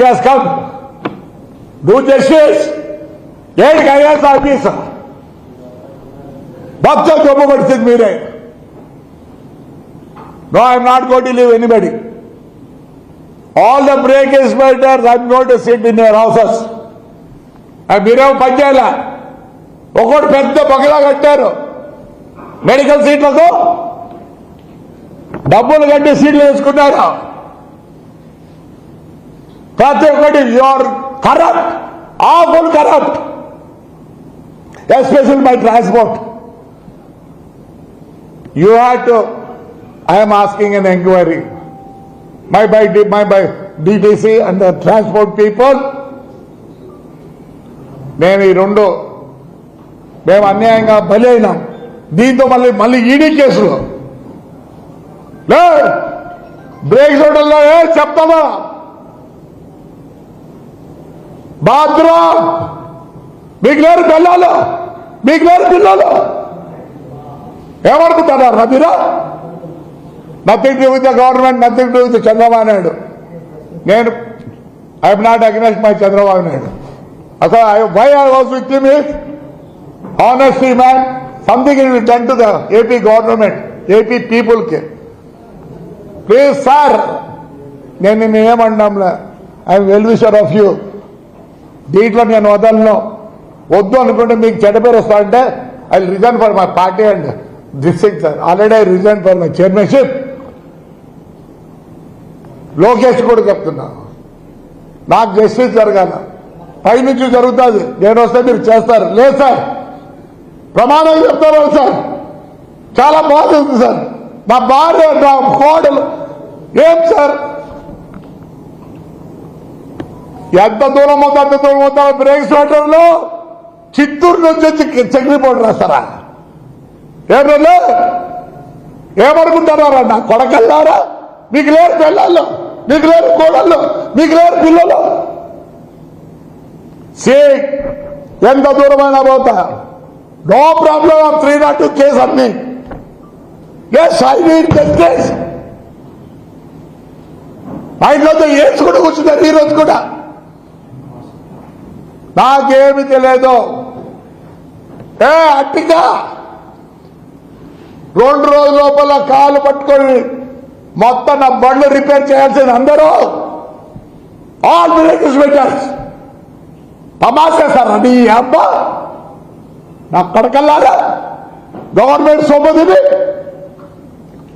he has come. Do justice. ఏంటి IAS officer మొత్తం జబ్బు పడుతుంది మీరే no I'm not got to leave anybody all the break is better I'm got to sit in your houses మీరేమో పని చేయాల ఒకటి పెద్ద బగలా కట్టారు మెడికల్ సీట్లకు డబ్బులు కట్టి సీట్లు వేసుకున్నారు ప్రతి ఒక్కటి your corrupt awful corrupt especial my transport you have to I'm asking an enquiry my by my by DTC and transport people నేను ఈ రెండు మేము అన్యాయంగా బలి అయినాం. దీంతో మళ్ళీ మళ్ళీ ఈడీ కేసులు. బ్రేక్ చూడల్లో ఏ చెప్తామా బాత్రూమ్ మీకు లేరు పిల్లలు మీకు లేరు పిల్లలు ఏమనుకుంటున్నారు మీరు nothing to with the government nothing to with Chandrababu Naidu నేను I'm not against my Chandrababu Naidu అసలు why I was with me honesty man something in done to the AP government AP పీపుల్కి please sir నేను నిన్ను ఏమన్నాంలే I'm well wisher of you దీంట్లో నేను వదలను. వద్దు అనుకుంటే మీకు చెడ్డ పేరు వస్తాడంటే I resign for my party and this thing sir already I resign for my chairmanship. Lokesh కూడా చెప్తున్నా. నాకు జస్టిస్ జరగాల. పైనుంచి జరుగుతుంది. నేను వస్తే మీరు చేస్తారు. లేదు సార్. ప్రమాణం చెప్తారు సార్? చాలా బాగుంది సార్. నా భార్య నా కోడలు. ఏం సార్? ఎంత దూరం అవుతా అంత దూరం అవుతా బ్రేక్ స్వాటర్లో చిత్తూరు నుంచి వచ్చి చెక్ పౌడర్ రాస్తారా? ఏమన్నా ఏమనుకుంటారా నా కొడకల్లారా? మీకు లేరు పిల్లలు మీకు లేరు కోడళ్ళు మీకు లేరు పిల్లలు. సే ఎంత దూరమైనా పోతా. No problem of three not two case అన్ని. ఎస్ ఐ నీడ్ కేస్ మా ఇంట్లో ఏడ్చుకుంటూ కూర్చున్నారు ఈ రోజు కూడా. నాకేమి తెలియదు ఏ అట్టిక రెండు రోజుల లోపల కాలు పట్టుకొని మొత్తం నా బండ్లు రిపేర్ చేయాల్సింది అందరూ ఆల్ మిరేకల్స్ పెట్టారు. సార్ నీ అబ్బా. నా కడకల్లారా? గవర్నమెంట్ సొమ్ముదిని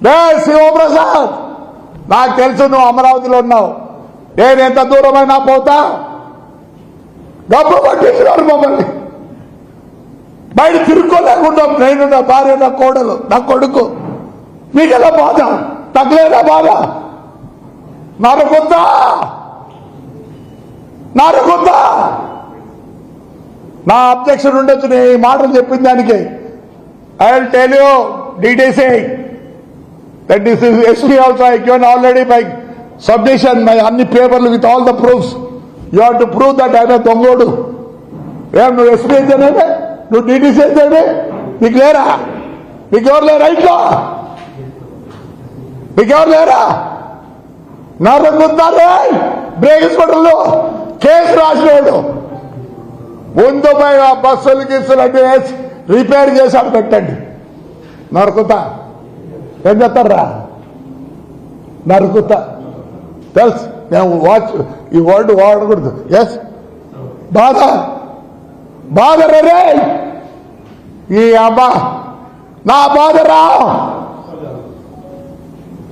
లే శివప్రసాద్ నాకు తెలుసు నువ్వు అమరావతిలో ఉన్నావు. నేను ఎంత దూరమైనా పోతా? డబ్బు పట్టించినారు మమ్మల్ని. బయట తిరుక్కోలేకుండా నేను నా భార్య నా కోడలు నా కొడుకు మీకెలా బాధ? తగ్గలేదా బాధ? నరకొద్దా నరకొద్దా నా అబ్జెక్షన్ ఉండొచ్చు నేను ఈ మాటలు చెప్పిన దానికి. I will tell you details that is is also I I already already submission my అన్ని పేపర్లు with all the proofs you have to prove that ఆయన దొంగోడు ఏం నువ్వు ఎస్పీ అయితేనే నువ్వు డీటీసీ అయితేనే నీకు లేరా నీకు ఎవరు లేరా ఇంట్లో నీకు ఎవరు లేరా నరకుందారే బ్రేక్ హాస్పిటల్లో కేసు రాసినాడు ముందు పోయి ఆ బస్సులు గిస్సులు అన్ని వేసి రిపేర్ చేశాడు పెట్టండి. నరుకుతా. ఏం చెప్తారా నరుకుతా. తెలుసు. మేము వాచ్ ఈ వర్డ్ వాడకూడదు ఎస్ బాధ. బాధ రే ఈ అబ్బా నా బాధ రా.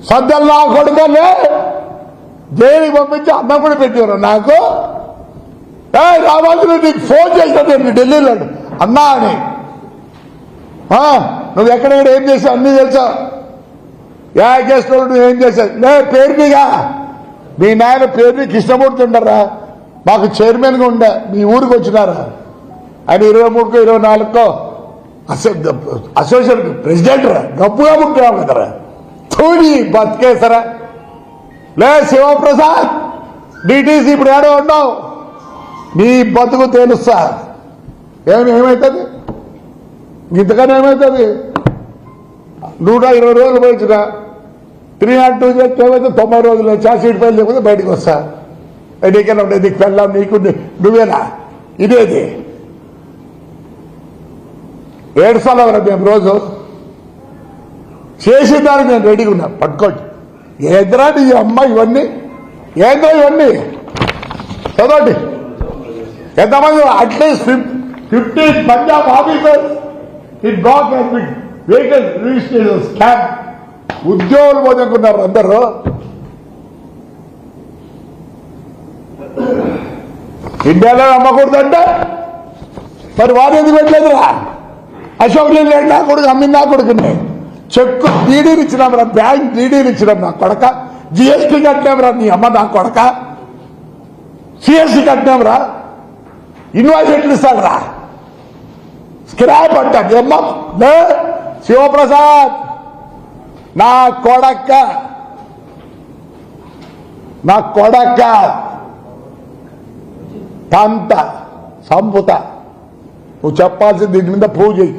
సద్దలు నా కొడుకలే జైలుకి పంపించి అన్నం కూడా పెట్టారు నాకు. ఏ రావాల్సిన నీకు ఫోన్ చేశాను ఢిల్లీలో అన్నా అని. నువ్వు ఎక్కడెక్కడ ఏం చేసావు అన్నీ తెలుసా? ఏ కేసులో నువ్వు ఏం చేశావు? లే పేరునిగా మీ నాయన పేరుని కృష్ణమూర్తి ఉండరా? మాకు చైర్మన్గా ఉండ మీ ఊరికి వచ్చినారా? ఆయన ఇరవై మూడుకో ఇరవై నాలుగుకో అసోసియేషన్ ప్రెసిడెంట్ రా. గప్పుగా ముఖ్యం కదరా. తోడి బతికేసరా లే శివప్రసాద్ డిటీసీ ఇప్పుడు ఏడో ఉండవు నీ బతుకు తెలుస్తా. ఏమి ఏమవుతుంది ఇంతకన్నా ఏమవుతుంది నూట ఇరవై రోజులు పోయించిన త్రీ నాట్ టూ చేస్తే తొంభై రోజులు ఛార్జ్ ఫైల్ లేకపోతే బయటకు వస్తా. నీకైనా ఉండేది నీకు పెళ్ళాం నీకు నువ్వేనా ఇదేది? ఏడుస్తాలో మేము రోజు? చేసేదానికి నేను రెడీగా ఉన్నా. పట్టుకోండి. ఏదరా నీ అమ్మ ఇవన్నీ? ఏంద్రా ఇవన్నీ? చదవండి. ఎంతమంది at least fifteen Punjab officers it black vehicle registration scam ఉద్యోగులు పోదనుకున్నారు అందరూ. ఇండియాలో అమ్మకూడదంటే మరి వారు ఎందుకు పెట్టలేదురా? అశోక్ లేండి నా కొడుకు అమ్మిందా నా కొడుకుని. చెక్కు డీడీలు ఇచ్చినాం రా బ్యాంక్ డీడీలు ఇచ్చినాం నా కొడక. జిఎస్టీ కట్టినాం రా నీ అమ్మ నా కొడక. సిఎస్టీ కట్టినాం రా ఇన్వాయిస్ ఎట్లు ఇస్తాడు రా స్క్రాప్ అంటాడు అమ్మ. శివప్రసాద్. నా కొడక్క నా కొడక్క తంత సంపుత. నువ్వు చెప్పాల్సింది దీని మీద ప్రూవ్ చేయి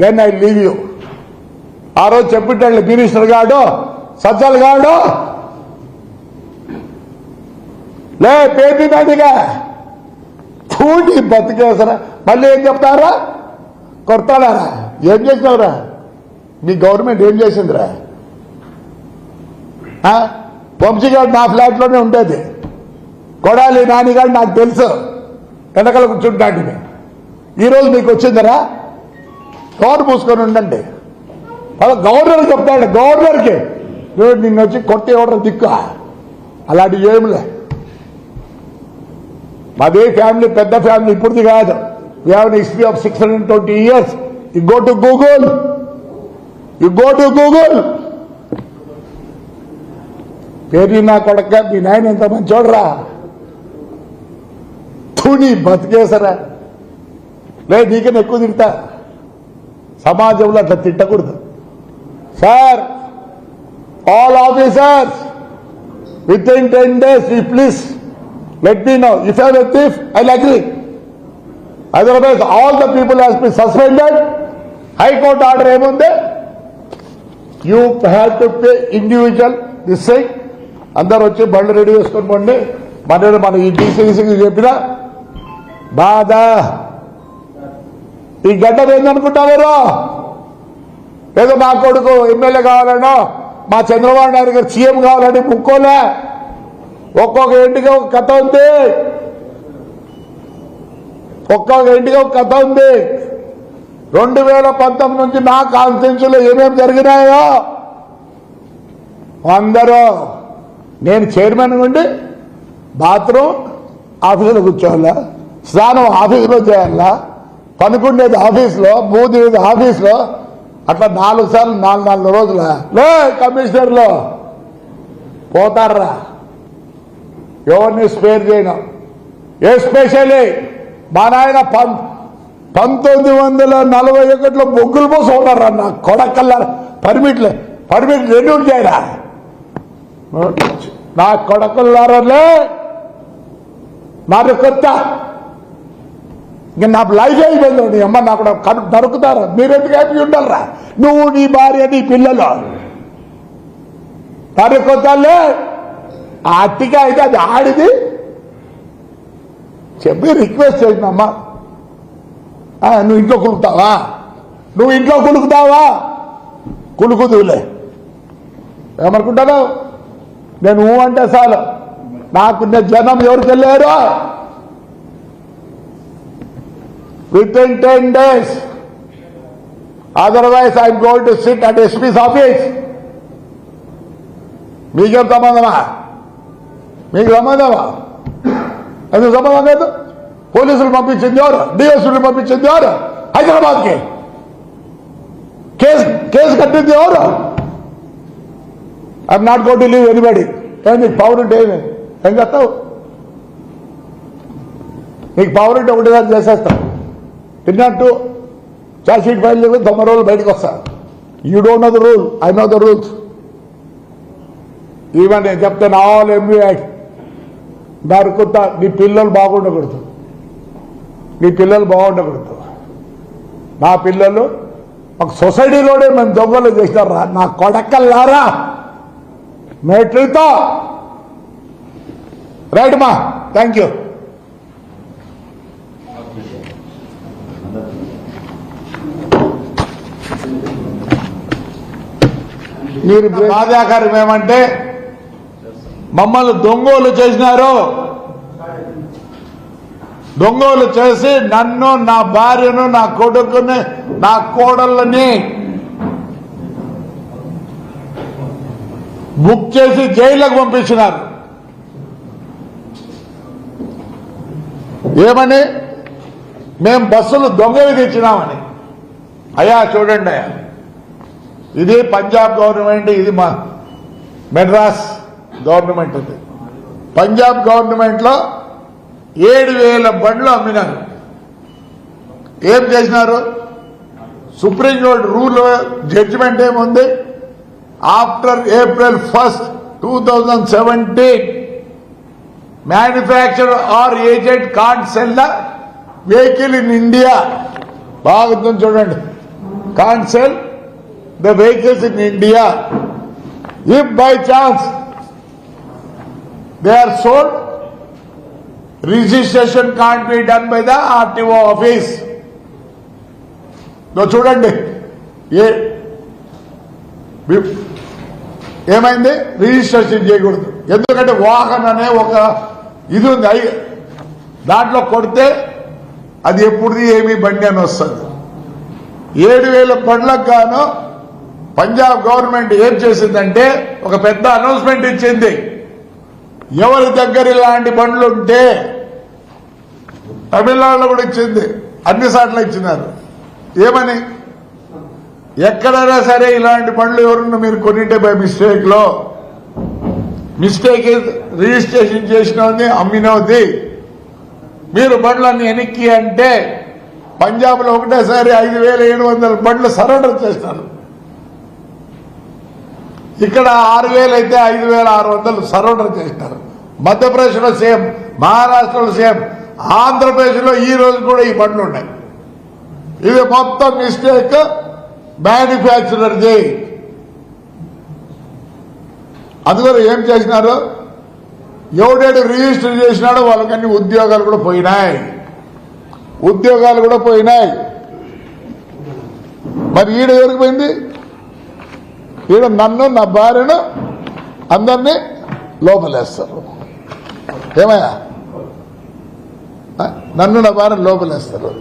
దెన్ ఐ లీవ్ యూ ఆ రోజు చెప్పిట్టాడు మినిస్టర్ గాడు సజ్జలు గాడు లే పేపీ నదిగా చూడి బతికేసరా. మళ్ళీ ఏం చెప్తారా? కొడతాడారా ఏం చేసినావురా మీ గవర్నమెంట్ ఏం చేసిందిరా? ఆ? వంశీగాడు నా ఫ్లాట్లోనే ఉండేది. కొడాలి నానిగాడు నాకు తెలుసు. వెనకాల కూర్చుంటాడు ఈరోజు మీకు వచ్చిందరా? కవర్ పూసుకొని ఉండండి. అలా గవర్నర్ చెప్తాడు గవర్నర్కి. "ఏయ్, నిన్ను వచ్చి కొట్టి ఎవడరు దిక్కు అలాంటివి ఏమిలే మాదే ఫ్యామిలీ పెద్ద ఫ్యామిలీ ఇప్పుడుది కాదు. We have history of six hundred twenty years you go to Google you go to Google పేరు నా కొడక మీ నాయన ఎంత మంచోడరా? తుని బతికేసరా లే నీకన్నా ఎక్కువ తిడతా సమాజంలో అట్లా తిట్టకూడదు. Sir all officers within ten days ఈ please let me know if I thief I agree otherwise all the people has be suspended high court order ఏముంది? You have to pay individual this side అందరు వచ్చి బండ్లు ready చేసుకొని పోండి. మన మన ఈ డీసీసీకి చెప్పిన బాధ. ఈ గడ్డ ఏందనుకుంటారు ఏదో మా కొడుకు ఎమ్మెల్యే కావాలనో మా చంద్రబాబు నాయుడు గారు సీఎం కావాలని ముక్కోలే. ఒక్కొక్క ఇంటికి ఒక కథ ఉంది. ఒక్కొక్క ఇంటికి ఒక కథ ఉంది. రెండు వేల పంతొమ్మిది నుంచి నా కాన్స్టిట్యూన్సీలో ఏమేమి జరిగినాయో? అందరూ నేను చైర్మన్ ఉండి బాత్రూమ్ ఆఫీసులో కూర్చోవాలా? స్నానం ఆఫీసులో చేయాలా? పనుకుండేది ఆఫీస్లో బూదేది ఆఫీస్లో అట్లా నాలుగు సార్లు నాలుగు నాలుగు రోజుల? లే కమిషనర్లో పోతారా? ఎవరిని స్పేర్ చేయను? ఎస్పెషల్లీ మా నాయన పంప్ పంతొమ్మిది వందల నలభై ఒకటిలో బొగ్గులు పోసి ఉన్నారా నా కొడకల్ల? పర్మిట్లే పర్మిట్ రెన్యూల్ చేయరా? నా కొడకల్లారలే. నాకు కొత్త. ఇంక నా లైఫ్ అయిపోయింది నీ అమ్మ నాకు కను నరుకుతారా. మీరెందుకు హ్యాపీ ఉండాలరా? నువ్వు నీ భార్య నీ పిల్లలు. నరుకొద్దాలే ఆ అట్టిగా అయితే అది ఆడిది. చెప్పి రిక్వెస్ట్ చేసినమ్మా నువ్వు ఇంట్లో కులుకుతావా నువ్వు ఇంట్లో కులుకుతావా కులుకుదులే ఏమనుకుంటాను నేను అంటే చాలు. నాకున్న జనం ఎవరికి వెళ్ళారు? Within ten days otherwise I'm going to sit at SP's office మీకేం సంబంధమా? మీకు సంబంధమా? ఎందుకు సంబంధం లేదు? పోలీసులు పంపించింది ఎవరు డిఎస్పీలు పంపించింది ఎవరు హైదరాబాద్కి కేసు కేసు కట్టింది ఎవరు I'm not got to leave anybody ఏ నీకు పవర్ ఉంటే ఏమి ఏం చేస్తావు నీకు పవర్ ఉంటే ఒకటి దాన్ని చేసేస్తావు తిన్నట్టు చార్జ్ షీట్ ఫైల్ చేసి తొమ్మిది రోజులు బయటకు వస్తా you don't know the rule I know the rules even నేను చెప్తాను ఆల్ ఎంబీ యాక్ట్ నరుకుతా నీ పిల్లలు బాగుండకూడదు నీ పిల్లలు బాగుండకూడదు. నా పిల్లలు ఒక సొసైటీలోనే మేము దొంగలు చేసినారా? నా కొడకల్లారా? మెట్లతో రైట్ మా థ్యాంక్ యూ. మీరు బాధాకరం ఏమంటే మమ్మల్ని దొంగోలు చేసినారు. దొంగలు చేసి నన్ను నా భార్యను నా కొడుకుని నా కోడళ్ళని బుక్ చేసి జైలుకు పంపించినారు. ఏమని? మేం బస్సులు దొంగవి తెచ్చినామని. అయ్యా చూడండి అయ్యా. ఇది పంజాబ్ గవర్నమెంట్ ఇది మా మెడ్రాస్ గవర్నమెంట్ ఇది పంజాబ్ గవర్నమెంట్లో ఏడు వేల బండ్లు అమ్మినారు. ఏం చేసినారు? సుప్రీంకోర్టు రూల్ జడ్జిమెంట్ ఏముంది? After April first two thousand seventeen manufacture or agent can't sell the vehicle in India బాగుంది చూడండి. Can't sell the vehicles in India if by chance they are sold registration can't be done by the RTO office చూడండి. ఏ ఏమైంది? Registration చేయకూడదు. ఎందుకంటే వాహన్ అనే ఒక ఇది ఉంది. ఐ- దాంట్లో కొడితే అది ఎప్పుడుది ఏమి బండి అని వస్తుంది. ఏడు వేల బండ్లకు గాను పంజాబ్ గవర్నమెంట్ ఏం చేసిందంటే ఒక పెద్ద అనౌన్స్మెంట్ ఇచ్చింది. ఎవరి దగ్గర ఇలాంటి బండ్లు ఉంటే తమిళనాడులో కూడా ఇచ్చింది. అన్ని సార్లు ఇచ్చినారు. ఏమని? ఎక్కడైనా సరే ఇలాంటి బండ్లు ఎవరన్నా మీరు కొనింటే బై మిస్టేక్లో మిస్టేక్ రిజిస్ట్రేషన్ చేసినది అమ్మినది మీరు బండ్లన్నీ వెనక్కి అంటే పంజాబ్లో ఒకటేసారి ఐదు వేల ఏడు వందల బండ్లు సరెండర్ చేస్తారు. ఇక్కడ ఆరు వేలు అయితే ఐదు వేల ఆరు వందలు సరెండర్ చేసినారు మధ్యప్రదేశ్లో సేమ్ మహారాష్ట్రలో సేమ్ ఆంధ్రప్రదేశ్లో ఈ రోజు కూడా ఈ బండ్లు ఉన్నాయి. ఇది మొత్తం మిస్టేక్ మ్యానుఫ్యాక్చరర్ది అందుకని ఏం చేసినారు? ఎవడేడు రిజిస్టర్ చేసినాడో వాళ్ళకన్నీ ఉద్యోగాలు కూడా పోయినాయి. ఉద్యోగాలు కూడా పోయినాయి. మరి ఈడ ఎవరికి పోయింది? ఈడ నన్ను నా భార్యను అందరినీ లోపలేస్తారు. ఏమయ్యా? నన్ను నా భార్యను లోపలేస్తారు.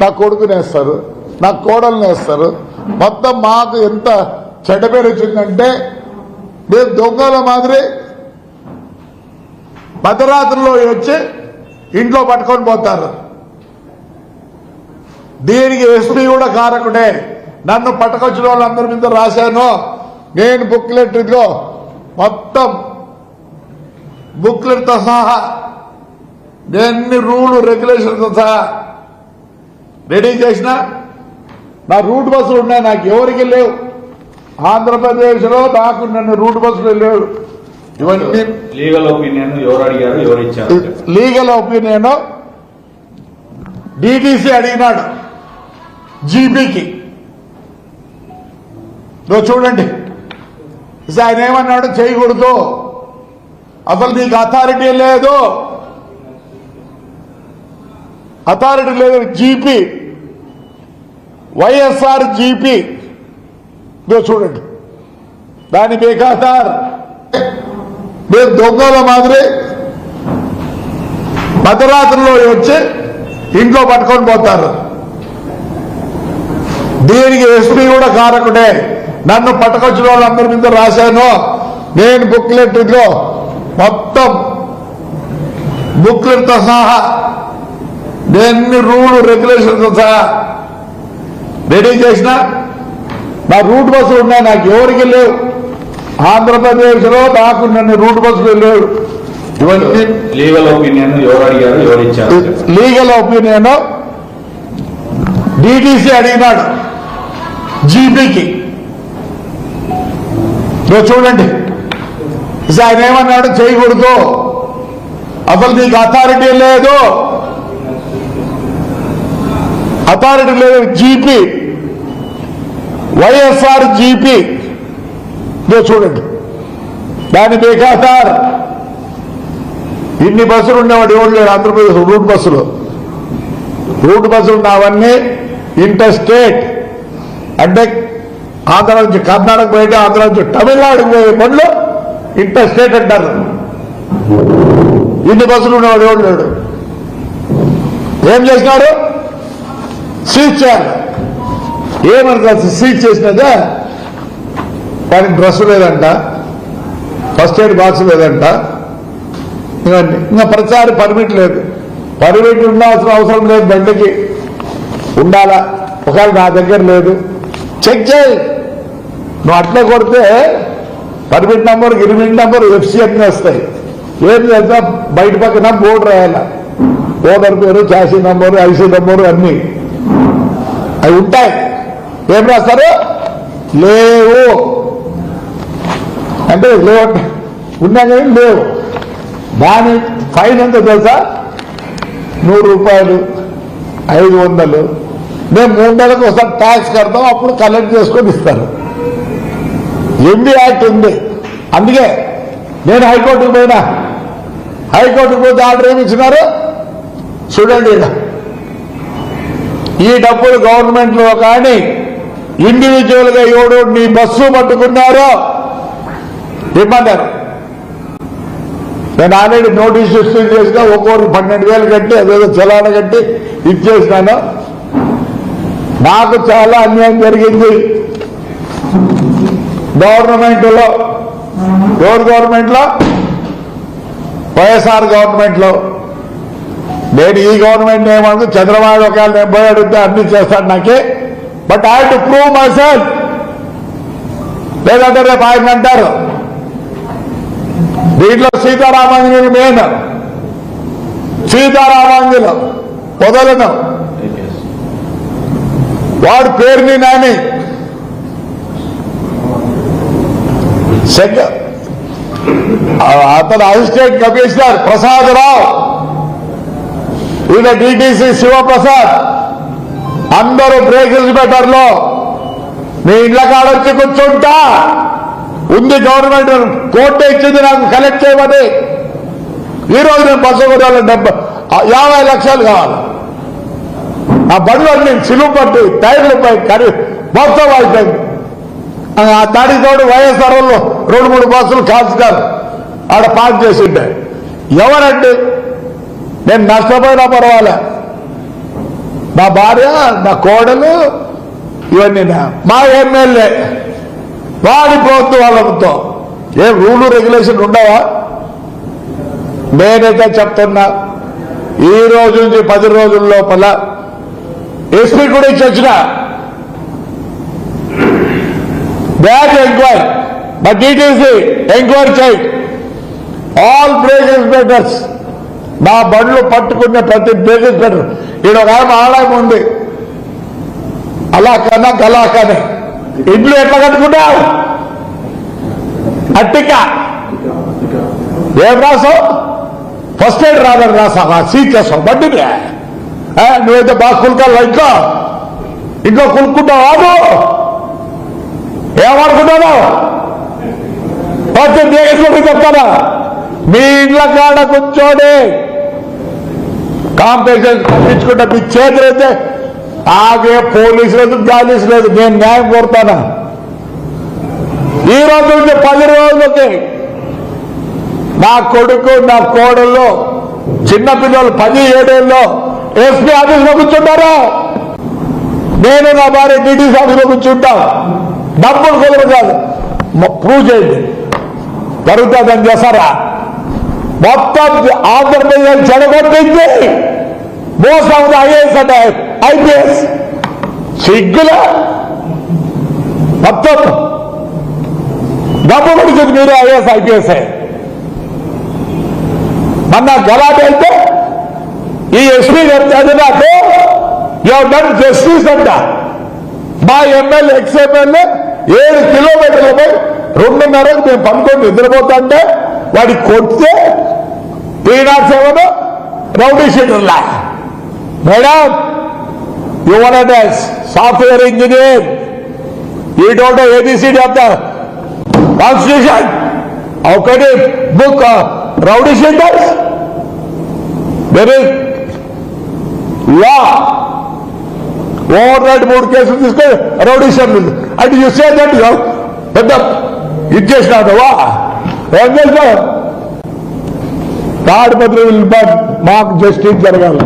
నా కొడుకుని వేస్తారు. నా కోడల్ని వేస్తారు. మొత్తం మాకు ఎంత చెడ్డ పేరు వచ్చిందంటే మేము దొంగల మాదిరి భద్రరాత్రిలో వచ్చి ఇంట్లో పట్టుకొని పోతారు. దీనికి ఎస్పీ కూడా కారకుడే. నన్ను పట్టుకొచ్చిన వాళ్ళందరి మీద రాశాను. నేను బుక్లెట్ ఇదిగో మొత్తం బుక్లెట్తో సహా ఎన్ని రూల్ రెగ్యులేషన్తో సహా రెడీ చేసిన నా రూట్ బస్సులు ఉన్నాయి నాకు ఎవరికి లేవు. ఆంధ్రప్రదేశ్లో నాకు నన్ను రూట్ బస్సులు లేవు. ఇవన్నీ లీగల్ ఒపీనియన్ ఎవరు అడిగారు ఎవరు ఇచ్చారు? లీగల్ ఒపీనియన్ డిటిసి అడిగినాడు. జీబీకి నువ్వు చూడండి. ఆయన ఏమన్నాడు? చేయకూడదు. అసలు నీకు అథారిటీ లేదు. అథారిటీ లేదు జీపీ వైఎస్ఆర్ జీపీ నువ్వు చూడండి. దాని బేఖాతార్ మీరు దొంగల మాదిరి మధ్యరాత్రిలో వచ్చి ఇంట్లో పట్టుకొని పోతారు. దీనికి ఎస్పీ కూడా కారకుడే. నన్ను పట్టుకొచ్చిన వాళ్ళందరి మీద రాశాను. నేను బుక్లెట్ ఇదిగో మొత్తం బుక్లెట్తో సహా ఎన్ని రూల్ రెగ్యులేషన్తో సహా రెడీ చేసిన నా రూట్ బస్సులు ఉన్నాయి నాకు ఎవరికి లేవు. ఆంధ్రప్రదేశ్లో నాకు నన్ను రూట్ బస్సులు లేవు ఇవన్నీ లీగల్ ఒపీనియన్ ఎవరు అడిగారు ఎవరు ఇచ్చారు? లీగల్ ఒపీనియన్ డిటిసి అడిగినాడు. జీపీకి నువ్వు చూడండి. ఆయన ఏమన్నాడు? చేయకూడదు. అసలు నీకు అథారిటీ లేదు. అథారిటీ లేదు జీపీ వైఎస్ఆర్ జీపీ నువ్వు చూడండి. దాని బేఖాతార్ ఇన్ని బస్సులు ఉండేవాడు ఎవరు లేడు? ఆంధ్రప్రదేశ్ రూట్ బస్సులు. రూట్ బస్సులు ఉన్నవన్నీ ఇంటర్ స్టేట్ అంటే ఆంధ్ర నుంచి కర్ణాటక పోయితే ఆంధ్ర నుంచి తమిళనాడుకు పోయే పనులు ఇంటర్ స్టేట్ అంటారు. ఇన్ని బస్సులు ఉన్నవాడు ఎవరు లేడు? ఏం చేసినారు సీజ్ చేయాలి. ఏమనుకోవచ్చు కాదు సీజ్ చేసినదే వానికి డ్రెస్ లేదంట ఫస్ట్ ఎయిడ్ బాక్స్ లేదంట. ఇవన్నీ. ఇంకా ప్రతిసారి పర్మిట్ లేదు. పర్మిట్ ఉండాల్సిన అవసరం లేదు బండికి. ఉండాలా? ఒకవేళ నా దగ్గర లేదు. చెక్ చేయి. నువ్వు అట్లా కొడితే పర్మిట్ నంబర్ గిరిమిట్ నంబర్ ఎఫ్సి అన్నీ వస్తాయి. ఏం చేస్తా బయట పక్కన బోర్డు రాయాల. ఓనర్ పేరు చాసీ నంబరు ఐసీ నంబరు అన్నీ. అవి ఉంటాయి. ఏం రాస్తారు? లేవు. అంటే లేవు ఉన్నా కానీ లేవు. దాని ఫైన్ ఎంత తెలుసా? నూరు రూపాయలు ఐదు వందలు. మేము మూడు నెలలకు ఒకసారి ట్యాక్స్ కడతాం అప్పుడు కలెక్ట్ చేసుకొని ఇస్తారు. ఎండి యాక్ట్ ఉంది. అందుకే నేను హైకోర్టుకు పోయినా. హైకోర్టుకు పోతే ఆర్డర్ ఏమి ఇచ్చినారు చూడండి ఈ డబ్బులు గవర్నమెంట్లో కానీ ఇండివిజువల్గా ఎవడు నీ బస్సు పట్టుకున్నారో ఇమ్మన్నారు నేను ఆల్రెడీ నోటీస్ ఇష్యూ చేసిన ఒక్కొక్కరు పన్నెండు వేలు కట్టి అదేదో చలాన కట్టి ఇచ్చేసినాను. నాకు చాలా అన్యాయం జరిగింది. గవర్నమెంట్లో ఎవరు గవర్నమెంట్లో వైఎస్ఆర్ గవర్నమెంట్లో నేను ఈ గవర్నమెంట్ ఏమన్నా చంద్రబాబు ఒకవేళ నేను పోయి అడిగితే అన్ని చేస్తాను నాకే. But I to prove myself. లేదంటే రేపు ఆయన అంటారు. దీంట్లో సీతారామాంజనులు మెయిన్. సీతారామాంజులు వదలను వాడు పేరుని నాని సెక- ఆ- అతను అసిస్టెంట్ కమిషనర్ ప్రసాదరావు. ఈయన డిటిసి శివప్రసాద్. అందరూ బ్రేక్ ఇన్స్పెక్టర్లో మీ ఇండ్ల కాడొచ్చి కూర్చుంటా. ఉంది గవర్నమెంట్ కోర్టు ఇచ్చింది నాకు కలెక్ట్ చేయమని. ఈ నేను బస్సు కొనాలి డెబ్బై. యాభై లక్షలు కావాలి. ఆ బండ్లు నేను సిలువు పట్టి టైర్లు పై కరి మొత్తం అయిపోయింది. ఆ దానికి తోడు వైఎస్ఆర్ వాళ్ళు రెండు మూడు బస్సులు కాల్చుతారు. ఆడ పార్క్ చేసి ఉంటాయి ఎవరండి? నేను నష్టపోయినా పర్వాలే. నా భార్య నా కోడలు ఇవన్నీ మా ఎమ్మెల్యే. వాడి ప్రభుత్వం వాళ్ళతో. ఏం రూలు రెగ్యులేషన్ ఉండవా? నేనైతే చెప్తున్నా ఈ రోజు నుంచి పది రోజుల లోపల ఎస్పీ కూడా ఇచ్చి వచ్చినా బ్యాక్ ఎంక్వైరీ మా డీటీసీ ఎంక్వైరీ చేయి ఆల్ బ్రేక్ ఇన్స్పెక్టర్స్ నా బండ్లు పట్టుకున్న ప్రతి బ్రేక్ ఇన్స్పెక్టర్ ఈడ ఒక ఆమె ఆలయం ఉంది. అలా కన్నా గలా కానీ ఇంట్లో ఎట్లా కట్టుకుంటావు? అట్టిక. ఏం రాసావు? ఫస్ట్ ఎయిడ్ రాదని రాసావా? సీట్ చేసావు? బండి నువ్వైతే బాగా కులుకాలి ఇంట్లో ఇంకో కులుక్కుంటావు ఆదు పచ్చి ప్రతి దేశంలో చెప్తానా? మీ ఇండ్ల కాడ కూర్చోండి కాంపిటీషన్ తప్పించుకుంటే మీ చేతులైతే ఆగే పోలీసు లేదు గాలీసు లేదు. నేను న్యాయం కోరుతానా? ఈ రోజు నుంచి పది రోజులకి నా కొడుకు నా కోడళ్ళు చిన్నపిల్లలు పది ఏడేళ్ళు ఎస్పీ ఆఫీస్లో కూర్చుంటారా? నేను నా భార్య డిటీసీ ఆఫీస్లో కూర్చుంటా. డబ్బులు కుదరదు. కాదు మ- ప్రూవ్ చేయండి. జరుగుతుందని చేస్తారా మొత్తం ఆంధ్రప్రదేశ్ చెడగొట్టింది. మోసం ఐఏఎస్ అంటే ఐపీఎస్. సిగ్గుల? మొత్తం. డబ్బు పడుతుంది మీరు ఐఏఎస్ ఐపీఎస్ మొన్న గలాట అయితే ఈ ఎస్పీ చెప్తాడు నాకు యూ డన్ జస్టిస్ అంట మా ఎమ్మెల్యే ఎక్స్ ఎమ్మెల్యే ఏడు కిలోమీటర్ల పోయి రెండున్నరకు మేము పనుకొని నిద్రపోతుంటే వాడికి కొడితే త్రీ నాట్ సెవెన్ రౌడీ షీటర్లా మేడం యువర్ సాఫ్ట్వేర్ ఇంజనీర్ ఈ don't ABCD of the constitution ఒకటి book uh, rowdy sheeters there is law overnight మూడు కేసులు తీసుకొని రౌడీషన్ అంటే యూ సే దట్ పెద్ద ఇది చేసినావా ఏం చేసినావు తాడిపత్రి మాకు జస్టిస్ జరగాలి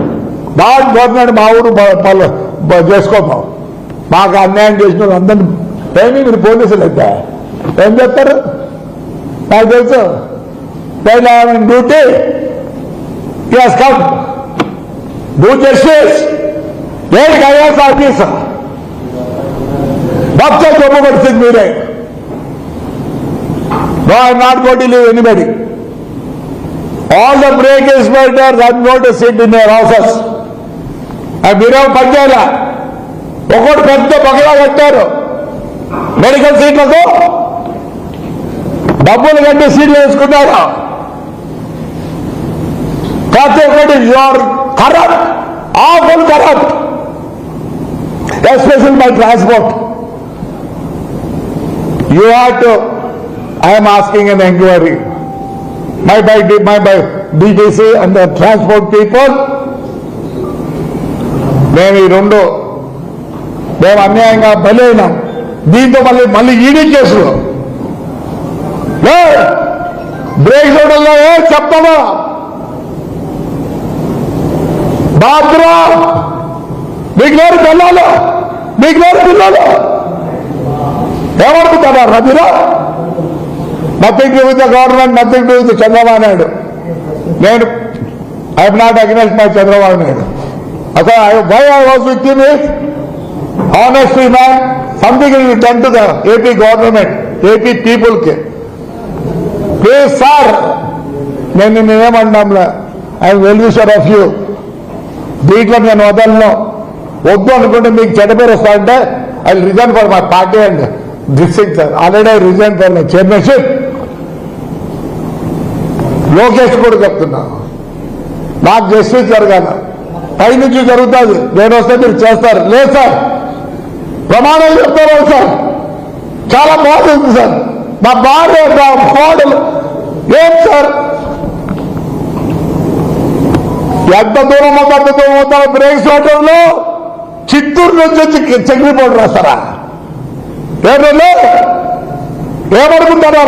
దాని పోతున్నాడు మా ఊరు బ- పలు- బ- చేసుకోతాం మాకు అన్యాయం చేసిన వాళ్ళు అందరినీ ఏమి మీరు పోలీసులు అయితే ఏం చెప్తారు నాకు తెలుసు duty as come do justice దేనికి ఐఎస్ ఆఫీసర్ మొత్తం జబ్బు మీరే. No I not got leave anybody all the brake inspectors I not sit in your office అది మీరేమో పనిచేయాల ఒకటి పెద్ద బగలా కట్టారు. మెడికల్ సీట్లకు డబ్బులు కట్టి సీట్లు వేసుకున్నారు? ప్రతి ఒక్కటి your corrupt awful corrupt especial by transport you have to I'm asking an enquiry my by my by DTC and the transport people మేము ఈ రెండు మేము అన్యాయంగా బలైనాం దీంతో మళ్ళీ మళ్ళీ ఈడీ కేసులు. బ్రేక్ చూడల్లో ఏ చెప్తామా బాత్రా మీకు లేరు పిల్లలు మీకు లేరు పిల్లలు? ఏమనుకుంటారా మీరు nothing do with the government nothing do with Chandrababu Naidu. నేను I'm not against my Chandrababu Naidu. అసలు I why I was with me honestly man something ill done to the AP government AP పీపుల్కి. Please sir నేను నేనేమన్నాంలే I'm well wisher of you దీంట్లో నేను వదలను. వద్దు అనుకుంటే మీకు చెడ్డ పేరు వస్తా అంటే I resign for my party and district sir already I resign for my chairmanship Lokesh కూడా చెప్తున్నా. నాకు జస్టిస్ జరగాల. పై నుంచి జరుగుతుంది. నేను వస్తే మీరు చేస్తారు. లేదు సార్. ప్రమాణాలు చెప్తారు సార్? చాలా బాగుంది సార్. మా భార్య మా కోడలు ఏం సార్? ఎంత దూరం అంత దూరం అవుతారు బ్రేక్స్లో చిత్తూరు నుంచి వచ్చి చక్రీ రిపోర్ట్ రాస్తారా ఏమనుకుంటారా